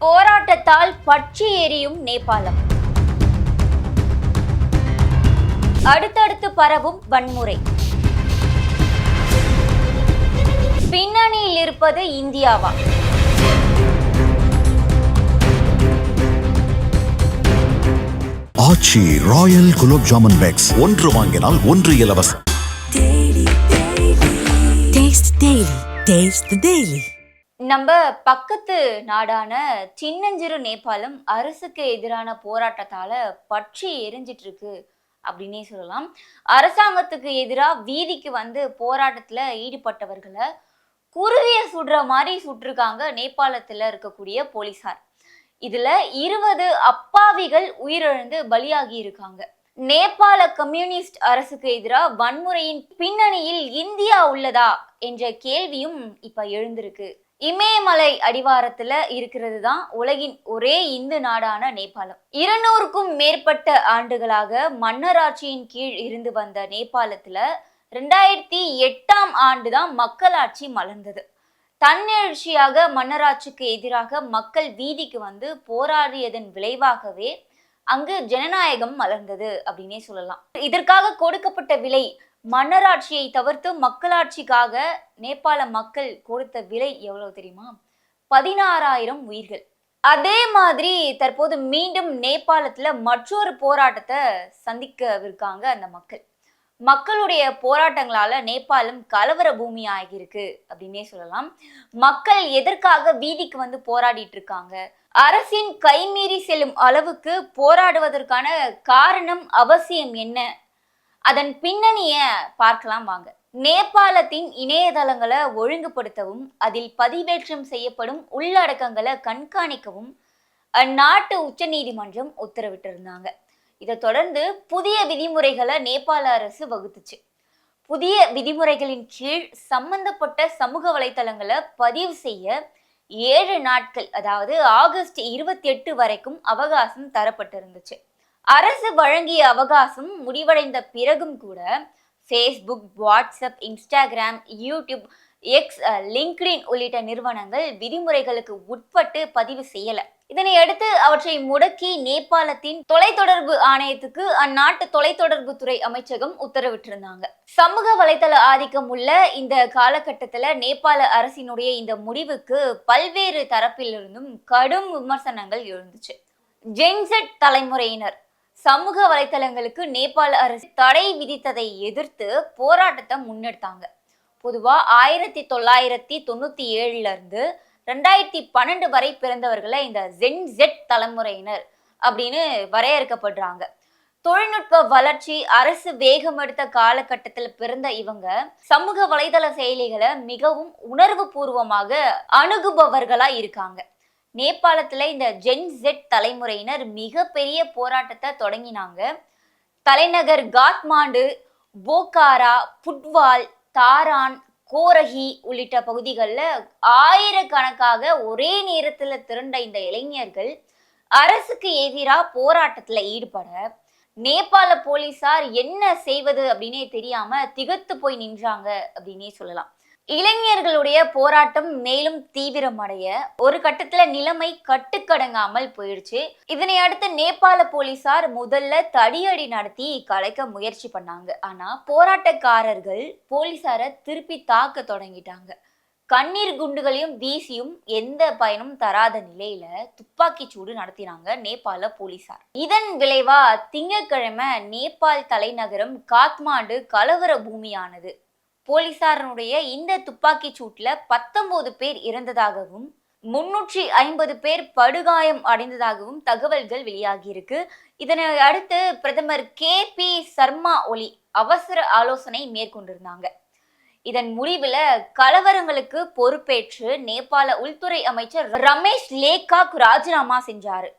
போராட்டத்தால் பற்றி எரியும் நேபாளம். அடுத்தடுத்து பரவும் வன்முறை. பின்னணியில் இருப்பது இந்தியாவா? Aachi royal gulab jamun packs. ஒன்று வாங்கினால் ஒன்று இலவசம். Taste நம்ம பக்கத்து நாடான சின்னஞ்சிறு நேபாளம் அரசுக்கு எதிரான போராட்டத்தால பற்றி எரிஞ்சிட்டு இருக்கு அப்படின்னே சொல்லலாம். அரசாங்கத்துக்கு எதிராக வீதிக்கு வந்து போராட்டத்துல ஈடுபட்டவர்களை குருவிய சுடுற மாதிரி சுட்டிருக்காங்க நேபாளத்துல இருக்கக்கூடிய போலீசார். இதுல இருபது அப்பாவிகள் உயிரிழந்து பலியாகி இருக்காங்க. நேபாள கம்யூனிஸ்ட் அரசுக்கு எதிராக வன்முறையின் பின்னணியில் இந்தியா உள்ளதா என்ற கேள்வியும் இப்ப எழுந்திருக்கு. இமயமலை அடிவாரத்துல இருக்கிறது தான் உலகின் ஒரே இந்து நாடான நேபாளம். இருநூறுக்கும் மேற்பட்ட ஆண்டுகளாக மன்னராட்சியின் கீழ் இருந்து வந்த நேபாளத்துல ரெண்டாயிரத்தி எட்டாம் ஆண்டு தான் மக்களாட்சி மலர்ந்தது. தன்னெழுச்சியாக மன்னராட்சிக்கு எதிராக மக்கள் வீதிக்கு வந்து போராடியதன் விளைவாகவே அங்கு ஜனநாயகம் மலர்ந்தது அப்படின்னே சொல்லலாம். இதற்காக கொடுக்கப்பட்ட விலை மன்னராட்சியை தவிர்த்து மக்களாட்சிக்காக நேபாள மக்கள் கொடுத்த விலை எவ்வளவு தெரியுமா? பதினாறாயிரம் உயிர்கள். அதே மாதிரி தற்போது மீண்டும் நேபாளத்துல மற்றொரு போராட்டத்தை சந்திக்கவிருக்காங்க அந்த மக்கள். மக்களுடைய போராட்டங்களால நேபாளம் கலவர பூமி ஆகியிருக்கு அப்படின்னே சொல்லலாம். மக்கள் எதற்காக வீதிக்கு வந்து போராடிட்டு இருக்காங்க அரசின் கைமீறி செல்லும் அளவுக்கு போராடுவதற்கான காரணம் அவசியம் என்ன? அதன் பின்னணிய பார்க்கலாம் வாங்க. நேபாளத்தின் இணையதளங்களை ஒழுங்குபடுத்தவும் அதில் பதிவேற்றம் செய்யப்படும் உள்ளடக்கங்களை கண்காணிக்கவும் அந்நாட்டு உச்சநீதிமன்றம் உத்தரவிட்டிருந்தாங்க. இதை தொடர்ந்து புதிய விதிமுறைகளை நேபாள அரசு வகுத்துச்சு. புதிய விதிமுறைகளின் கீழ் சம்பந்தப்பட்ட சமூக வலைத்தளங்களை பதிவு செய்ய ஏழு நாட்கள் அதாவது ஆகஸ்ட் இருபத்தி எட்டு வரைக்கும் அவகாசம் தரப்பட்டிருந்துச்சு. அரசு வழங்கிய அவகாசம் முடிவடைந்த பிறகும் கூட Facebook WhatsApp Instagram YouTube X LinkedIn உள்ளிட்ட நிறுவனங்கள் விதிமுறைகளுக்கு உட்பட்டு பதிவு செய்யல. இதனை அடுத்து அவற்றை முடக்கி நேபாளத்தின் தொலைத்தொடர்பு ஆணையத்துக்கு அந்நாட்டு தொலைத்தொடர்பு துறை அமைச்சகம் உத்தரவிட்டிருந்தாங்க. சமூக வலைதள ஆதிக்கம் உள்ள இந்த காலகட்டத்துல நேபாள அரசினுடைய இந்த முடிவுக்கு பல்வேறு தரப்பிலிருந்தும் கடும் விமர்சனங்கள் எழுந்துச்சு. ஜென்செட் தலைமுறையினர் சமூக வலைத்தளங்களுக்கு நேபாள அரசு தடை விதித்ததை எதிர்த்து போராட்டத்தை முன்னெடுத்தாங்க. பொதுவா ஆயிரத்தி தொள்ளாயிரத்தி தொண்ணூத்தி ஏழுல இருந்து ரெண்டாயிரத்தி பன்னெண்டு வரை பிறந்தவர்களை இந்த ஜென் ஜெட் தலைமுறையினர் அப்படின்னு வரையறுக்கப்படுறாங்க. தொழில்நுட்ப வளர்ச்சி அரசு வேகம் எடுத்த காலகட்டத்தில் பிறந்த இவங்க சமூக வலைதள செயலிகளை மிகவும் உணர்வு பூர்வமாக அணுகுபவர்களா இருக்காங்க. நேபாளத்தில் இந்த ஜென் ஜெட் தலைமுறையினர் மிகப்பெரிய போராட்டத்தை தொடங்கினாங்க. தலைநகர் காத்மாண்டு போக்காரா புட்வால் தாரான் கோரகி உள்ளிட்ட பகுதிகளில் ஆயிரக்கணக்காக ஒரே நேரத்தில் திரண்ட இந்த இளைஞர்கள் அரசுக்கு எதிராக போராட்டத்தில் ஈடுபட நேபாள போலீசார் என்ன செய்வது அப்படின்னே தெரியாம திகத்து போய் நின்றாங்க அப்படின்னே சொல்லலாம். இளைஞர்களுடைய போராட்டம் மேலும் தீவிரமடைய. ஒரு கட்டத்துல நிலைமை கட்டுக்கடங்காமல் போயிடுச்சு. இதனை அடுத்து நேபாள போலீசார் முதல்ல தடியடி நடத்தி கலைக்க முயற்சி பண்ணாங்க. ஆனா போராட்டக்காரர்கள் போலீசாரை திருப்பி தாக்க தொடங்கிட்டாங்க. கண்ணீர் குண்டுகளையும் வீசியும் எந்த பயனும் தராத நிலையில துப்பாக்கி சூடு நடத்தினாங்க நேபாள போலீசார். இதன் விளைவா திங்கட்கிழமை நேபாள் தலைநகரம் காத்மாண்டு கலவர பூமியானது. போலீசாரனுடைய இந்த துப்பாக்கிச் சூட்டில் பத்தொன்பது பேர் இறந்ததாகவும் முன்னூற்றி ஐம்பது பேர் படுகாயம் அடைந்ததாகவும் தகவல்கள் வெளியாகியிருக்கு இதனை அடுத்து பிரதமர் கே பி சர்மா ஒலி அவசர ஆலோசனை மேற்கொண்டிருந்தாங்க. இதன் முடிவில் கலவரங்களுக்கு பொறுப்பேற்று நேபாள உள்துறை அமைச்சர் ரமேஷ் லேகாக் ராஜினாமா செஞ்சாரு.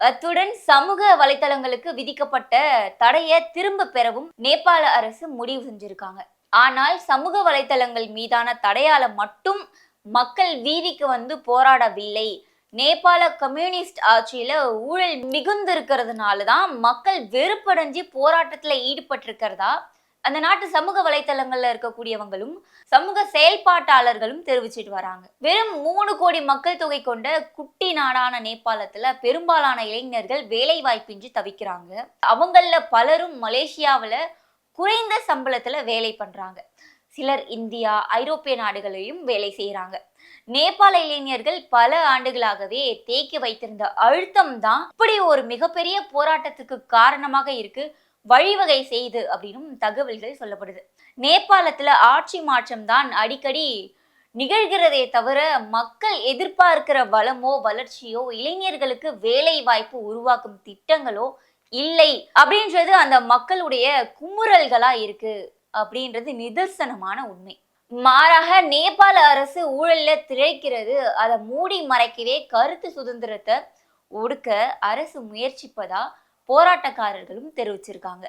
அத்துடன் சமூக வலைதளங்களுக்கு விதிக்கப்பட்ட தடையை திரும்ப பெறவும் நேபாள அரசு முடிவு செஞ்சிருக்காங்க. ஆனால் சமூக வலைத்தளங்கள் மீதான தடையால மட்டும் மக்கள் வீதிக்கு வந்து போராடவில்லை. நேபாள கம்யூனிஸ்ட் ஆட்சியில ஊழல் மிகுந்திருக்கிறதுனால தான் மக்கள் வெறுப்படைஞ்சு போராட்டத்துல ஈடுபட்டிருக்கிறதா? அந்த நாட்டு சமூக வலைத்தளங்கள்ல இருக்கக்கூடியவங்களும் சமூக செயல்பாட்டாளர்களும் தெரிவிச்சிட்டு வராங்க. வெறும் மூணு கோடி மக்கள் தொகை கொண்ட குட்டி நாடான நேபாளத்துல பெரும்பாலான இளைஞர்கள் வேலை வாய்ப்பின்றி தவிக்கிறாங்க. அவங்கள பலரும் மலேசியாவில் குறைந்த சம்பளத்துல வேலை பண்றாங்க. சிலர் இந்தியா ஐரோப்பிய நாடுகளையும் வேலை செய்கிறாங்க நேபாள இளைஞர்கள் பல ஆண்டுகளாகவே தேக்கி வைத்திருந்த அழுத்தம் தான் இப்படி ஒரு மிகப்பெரிய போராட்டத்துக்கு காரணமாக இருக்கு வழிவகை செய்து அப்படின்னும் தகவல்கள் சொல்லப்படுது. நேபாளத்துல ஆட்சி மாற்றம் தான் அடிக்கடி நிகழ்கிறதே தவிர மக்கள் எதிர்பார்க்கிற வளமோ வளர்ச்சியோ இளைஞர்களுக்கு வேலை வாய்ப்பு உருவாக்கும் திட்டங்களோ இல்லை அப்படின்றது அந்த மக்களுடைய குமுறல்களா இருக்கு அப்படின்றது நிதர்சனமான உண்மை. மாறாக நேபாள அரசு ஊழல்ல திளைக்கிறது அதை மூடி மறைக்கவே கருத்து சுதந்திரத்தை ஒடுக்க அரசு முயற்சிப்பதா போராட்டக்காரர்களும் தெரிவிச்சிருக்காங்க.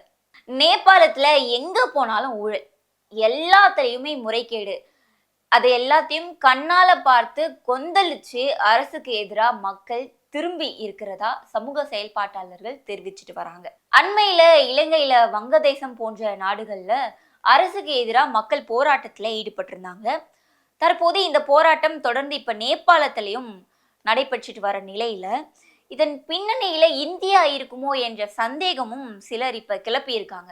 நேபாளத்துல எங்க போனாலும் ஊழல் எல்லாத்துலயுமே முறைகேடு அதை எல்லாத்தையும் கண்ணால பார்த்து கொந்தளிச்சு அரசுக்கு எதிராக மக்கள் திரும்பி இருக்கிறதா சமூக செயல்பாட்டாளர்கள் தெரிவிச்சிட்டு வராங்க. அண்மையில இலங்கையில வங்கதேசம் போன்ற நாடுகள்ல அரசுக்கு எதிராக மக்கள் போராட்டத்துல ஈடுபட்டிருந்தாங்க. தற்போது இந்த போராட்டம் தொடர்ந்து இப்ப நேபாளத்திலையும் நடைபெற்றுட்டு வர நிலையில இதன் பின்னணியில இந்தியா இருக்குமோ என்ற சந்தேகமும் சிலர் இப்ப கிளப்பியிருக்காங்க.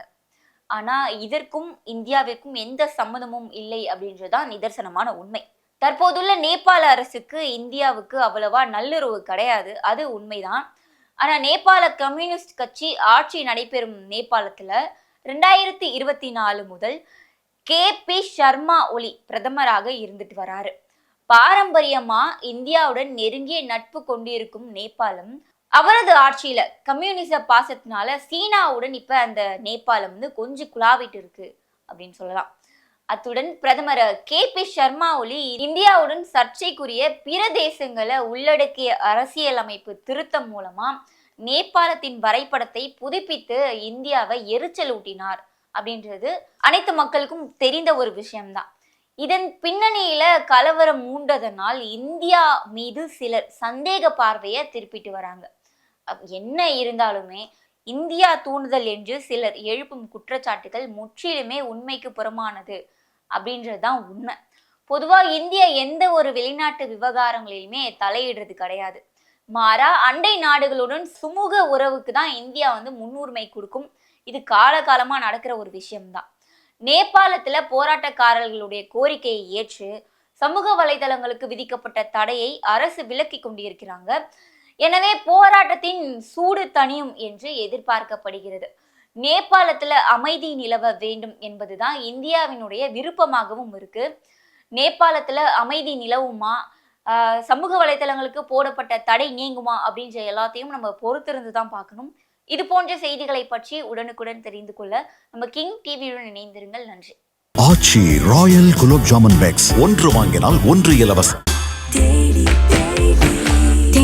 ஆனா இதற்கும் இந்தியாவிற்கும் எந்த சம்மதமும் இல்லை அப்படின்றதுதான் நிதர்சனமான உண்மை. தற்போதுள்ள நேபாள அரசுக்கு இந்தியாவுக்கு அவ்வளவா நல்லுறவு கிடையாது. அது உண்மைதான். ஆனா நேபாள கம்யூனிஸ்ட் கட்சி ஆட்சி நடைபெறும் நேபாளத்துல ரெண்டாயிரத்தி இருபத்தி நாலு முதல் கே. பி. சர்மா ஒலி பிரதமராக இருந்துட்டு வராரு. பாரம்பரியமா இந்தியாவுடன் நெருங்கிய நட்பு கொண்டிருக்கும் நேபாளம் அவரது ஆட்சியில கம்யூனிச பாசத்தினால சீனாவுடன் இப்ப அந்த நேபாளம் வந்து கொஞ்சம் குழாவிட்டு இருக்கு அப்படின்னு சொல்லலாம். அத்துடன் பிரதமர் கே பி சர்மா ஒலி இந்தியாவுடன் சர்ச்சைக்குரிய பிற தேசங்களை உள்ளடக்கிய அரசியலமைப்பு திருத்தம் மூலமா நேபாளத்தின் வரைபடத்தை புதுப்பித்து இந்தியாவை எரிச்சல் ஊட்டினார் அப்படின்றது அனைத்து மக்களுக்கும் தெரிந்த ஒரு விஷயம்தான். இதன் பின்னணியில கலவரம் மூண்டதனால் இந்தியா மீது சிலர் சந்தேக பார்வையை திருப்பிட்டு வராங்க. என்ன இருந்தாலுமே இந்தியா தூண்டுதல் என்று சிலர் எழுப்பும் குற்றச்சாட்டுகள் முற்றிலுமே உண்மைக்கு புறமானது அப்படின்றது தான் உண்மை. பொதுவா இந்தியா எந்த ஒரு வெளிநாட்டு விவகாரங்களிலுமே தலையிடுறது கிடையாது. மாறா அண்டை நாடுகளுடன் சுமூக உறவுக்கு தான் இந்தியா வந்து முன்னுரிமை கொடுக்கும். இது காலகாலமா நடக்கிற ஒரு விஷயம்தான். நேபாளத்துல போராட்டக்காரர்களுடைய கோரிக்கையை ஏற்று சமூக வலைதளங்களுக்கு விதிக்கப்பட்ட தடையை அரசு விலக்கி கொண்டிருக்கிறாங்க. எனவே போராட்டத்தின் சூடு தணியும் என்று எதிர்பார்க்கப்படுகிறது. நேபாளத்துல அமைதி நிலவ வேண்டும் என்பதுதான் இந்தியாவினுடைய விருப்பமாகவும் இருக்கு. நேபாளத்துல அமைதி நிலவுமா? சமூக வலைதளங்களுக்கு போடப்பட்ட தடை நீங்குமா? அப்படின்ற எல்லாத்தையும் நம்ம பொறுத்திருந்து தான் பார்க்கணும். இது போன்ற செய்திகளை பற்றி உடனுக்குடன் தெரிந்து கொள்ள நம்ம கிங் டிவியுடன் இணைந்திருங்கள். நன்றி. ஆச்சி ராயல் குலோப் ஜாமன் பேக்ஸ் ஒன்று வாங்கினால் ஒன்று இலவசம்.